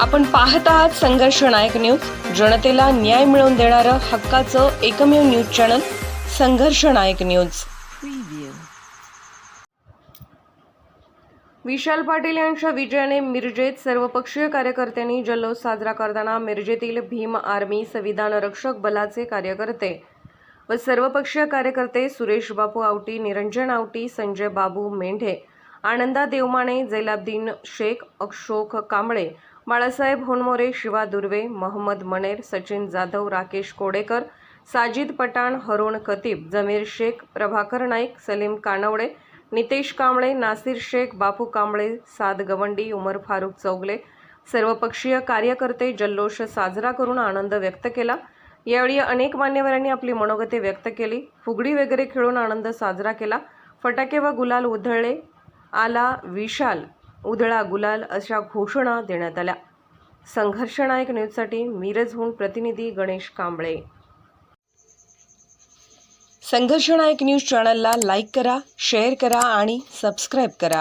आपण पाहत आहात संघर्ष नायक न्यूज. जनतेला न्याय मिळवून देणारं हक्काचं एकमेव न्यूज चॅनल संघर्ष नायक न्यूज. विशाल पाटील यांच्या विजयाने मिरजेत सर्वपक्षीय कार्यकर्त्यांनी जल्लोष साजरा करताना मिरजेतील भीम आर्मी संविधान रक्षक बलाचे कार्यकर्ते व सर्वपक्षीय कार्यकर्ते सुरेश बापू आवटी निरंजन आवटी संजय बाबू मेंढे आनंदा देवमाने जैलाब्दीन शेख अशोक कांबळे बाळासाहेब होनमोरे शिवा दुर्वे महम्मद मनेर सचिन जाधव राकेश कोडेकर साजिद पठाण हरुण खतीब जमीर शेख प्रभाकर नाईक सलीम कानवडे नितेश कांबळे नासिर शेख बापू कांबळे साद गवंडी उमर फारुक चौगले सर्वपक्षीय कार्यकर्ते जल्लोष साजरा करून आनंद व्यक्त केला. यावेळी अनेक मान्यवरांनी आपली मनोगते व्यक्त केली. फुगडी वगैरे खेळून आनंद साजरा केला. फटाके व गुलाल उधळले. आला विशाल उधळा गुलाल अशा घोषणा देण्यात आल्या. संघर्षनायक न्यूजसाठी मिरजहून प्रतिनिधी गणेश कांबळे. संघर्षनायक न्यूज चॅनलला लाईक करा शेअर करा आणि सबस्क्राईब करा.